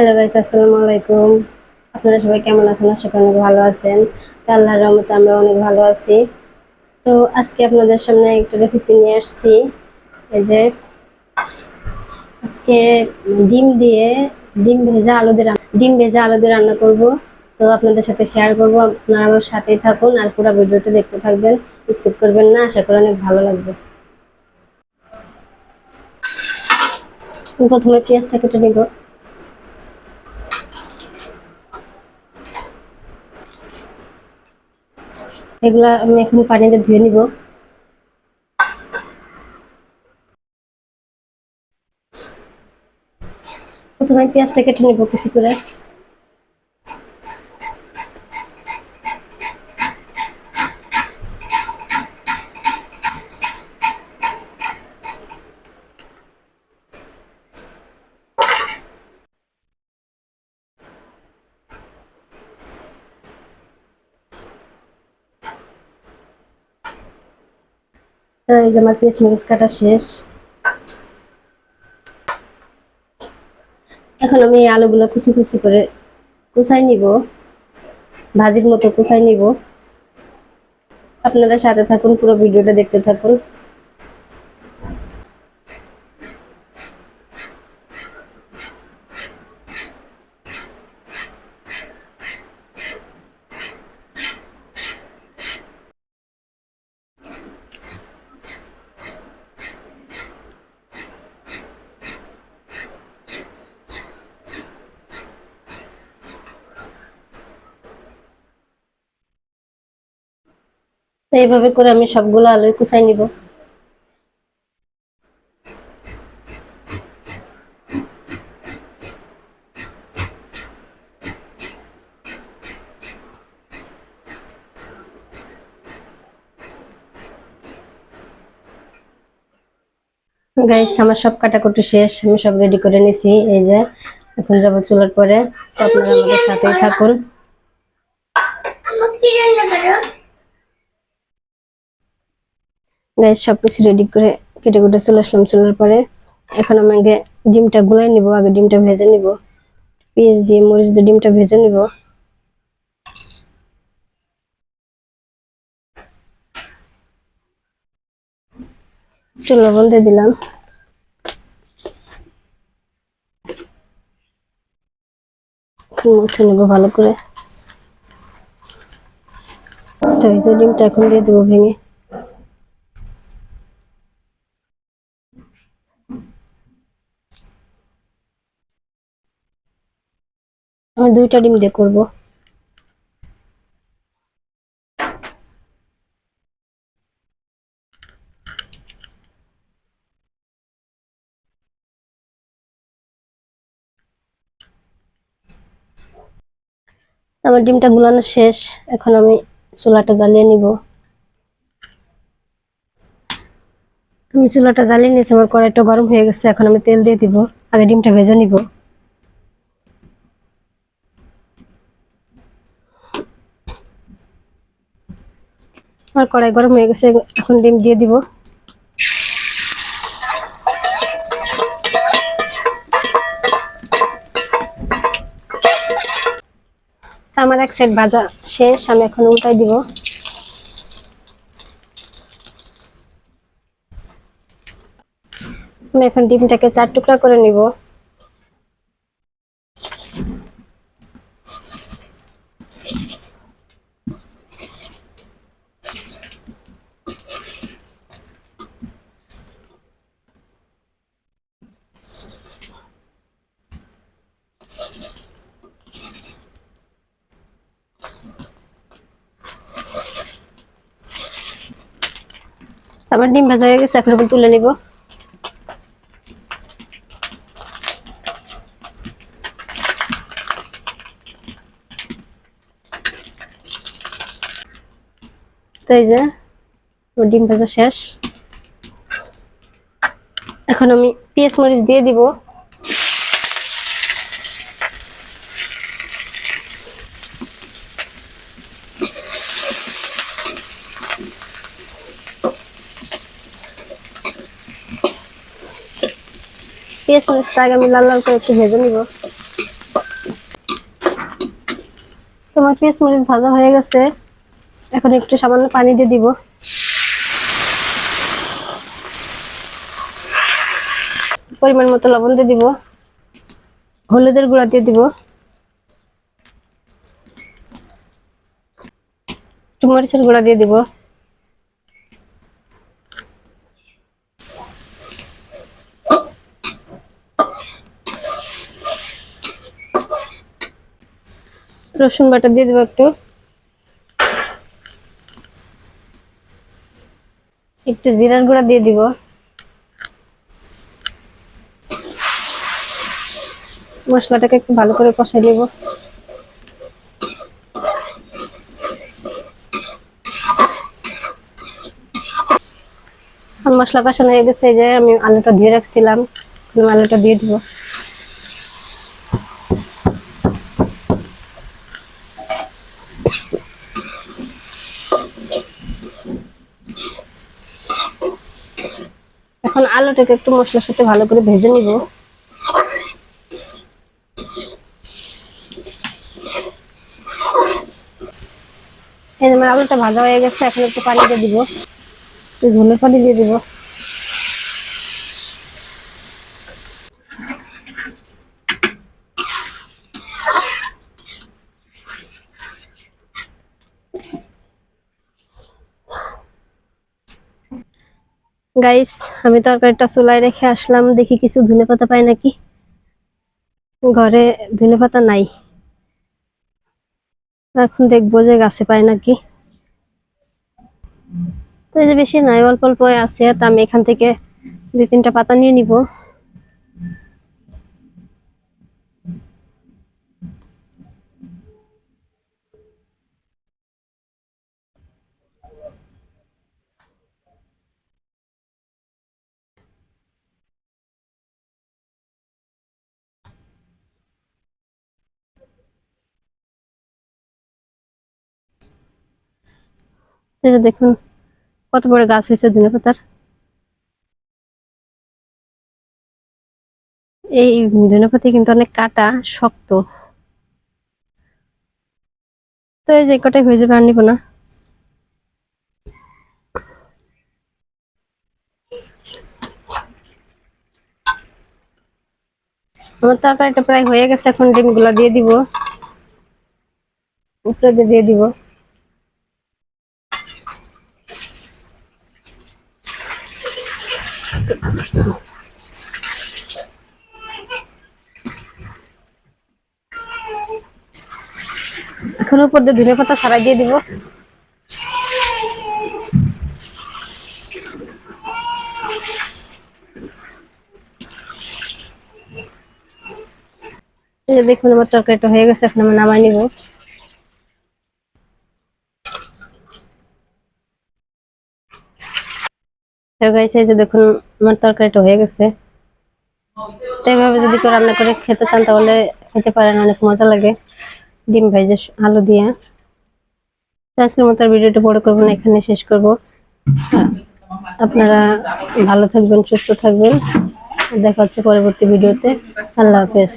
Hello guys আসসালামু আলাইকুম। আপনারা সবাই কেমন আছেন? আশা করি অনেক ভালো আছেন। তো আল্লাহর রহমতে আমরা অনেক ভালো আছি। তো আজকে আপনাদের সামনে একটা রেসিপি নিয়ে আসছি। এই যে আজকে ডিম দিয়ে ডিম ভেজা আলু দিয়ে ডিম ভেজা আলু দিয়ে রান্না করব। তো আপনাদের সাথে শেয়ার করব। আপনারা আমার সাথেই থাকুন আর পুরো ভিডিওটা দেখতে থাকবেন। স্কিপ করবেন না। আশা করি অনেক ভালো লাগবে। প্রথমে পেঁয়াজটা কেটে নিব। এগুলা আমি এখন পানিতে ধুয়ে নিব। প্রথমে পেঁয়াজটা কেটে নিব কিছু করে। তো এই যে আমার পেঁয়াজ মরিচ শেষ। এখন আমি এই আলুগুলো কুচি কুচি করে কুচাই নিব। ভাজির মতো কুচাই নিব। আপনারা সাথে থাকুন, পুরো ভিডিওটা দেখতে থাকুন। এইভাবে করে আমি সবগুলো আলুই কুচাই নিব। গাইস আমার সব কাটাকুটি শেষ, আমি সব রেডি করে নিছি। এই যে, এখন যাব চুলার পরে। আপনারা আমাদের সাথেই থাকুন। গাইস সবকিছু রেডি করে কেটে কুটে চলে আসলাম। চুলার পরে এখন আমাকে ডিমটা গুলাই নিব, আগে ডিমটা ভেজে নিব। পেঁয়াজ দিয়ে মরিচ দিয়ে ডিমটা ভেজে নিব। একটু দিয়ে দিলাম। এখন মুছে নেব ভালো করে। তো ডিমটা এখন দিয়ে দেবো ভেঙে। আমি দুইটা ডিম দিয়ে করব। আমার ডিমটা গুলানো শেষ। এখন আমি চুলাটা জ্বালিয়ে নিব। আমি চুলাটা জ্বালিয়ে নিয়েছি, আমার কড়াইটা গরম হয়ে গেছে, এখন আমি তেল দিয়ে দিব। আগে ডিমটা ভেজে নিব। আমার কড়াই গরম হয়ে গেছে, এখন ডিম দিয়ে দিব। আমার এক সাইড ভাজা শেষ, আমি এখন উল্টাই দিব। আমি এখন ডিমটাকে চার টুকরা করে নিব। আমার ডিম ভাজা হয়ে গেছে, এখন তুলে নিব। তো এই যে ডিম ভাজা শেষ। এখন আমি পেঁয়াজ মরিচ দিয়ে দিব। পেঁয়াজ মরিচটাকে আমি লাল লাল করে একটু ভেজে নিব। তোমার পেঁয়াজ মরিচ ভাজা হয়ে গেছে, এখন একটু সামান্য পানি দিয়ে দিব। পরিমাণ মতো লবণ দিয়ে দিব। হলুদের গুঁড়া দিয়ে দিব। একটু মরিচের গুঁড়া দিয়ে দিব। রসুন বাটা দিয়ে দেবো একটু। একটু জিরার গুঁড়া দিয়ে দিব। মশলাটাকে একটু ভালো করে কষাই দেব মশলা কষানো হয়ে গেছে যে আমি আলুটা ধুয়ে রাখছিলাম আলুটা দিয়ে দিব। এখন আলুটাকে একটু মশলার সাথে ভালো করে ভেজে নিব। এই আমার আলুটা ভাজা হয়ে গেছে, এখন একটু পানি দিয়ে দিব। একটু ধনে পানি দিয়ে দিব। গাইস আমি তরকারিটা চুলায় রেখে আসলাম। দেখি কিছু ধনে পাতা পাই নাকি? ঘরে ধনে পাতা নাই। এখন দেখব যে গাছে পাই নাকি। তো এই যে বেশি নাই, অল্প অল্প আছে। তা আমি এখান থেকে দুই তিনটা পাতা নিয়ে নিব। দেখুন, কত বড় গাছ হয়েছে ধনে পাতার। এই ধনে কিন্তু অনেক কাটা, শক্ত। তো এই যে কটাই হয়ে যাবে আর নিব না। আমার তরকারিটা প্রায় হয়ে গেছে, এখন ডিমগুলা দিয়ে দিব। উপরে দিয়ে দিব। এখন উপর দিয়ে ধনে পাতা ছাড়াই দিয়ে দিব। দেখুন, আমার তরকারিটা হয়ে গেছে, এখন আমি নামাই নিব। যে দেখুন, আমার তরকারিটা হয়ে গেছে। তো এভাবে যদি কেউ রান্না করে খেতে চান, তাহলে খেতে পারেন, অনেক মজা লাগে। ডিম ভেজে আলু দিয়ে। আজকের মতো ভিডিওটা বড় করব না, এখানে শেষ করব। আপনারা ভালো থাকবেন, সুস্থ থাকবেন। দেখা হচ্ছে পরবর্তী ভিডিওতে। আল্লাহ হাফেজ।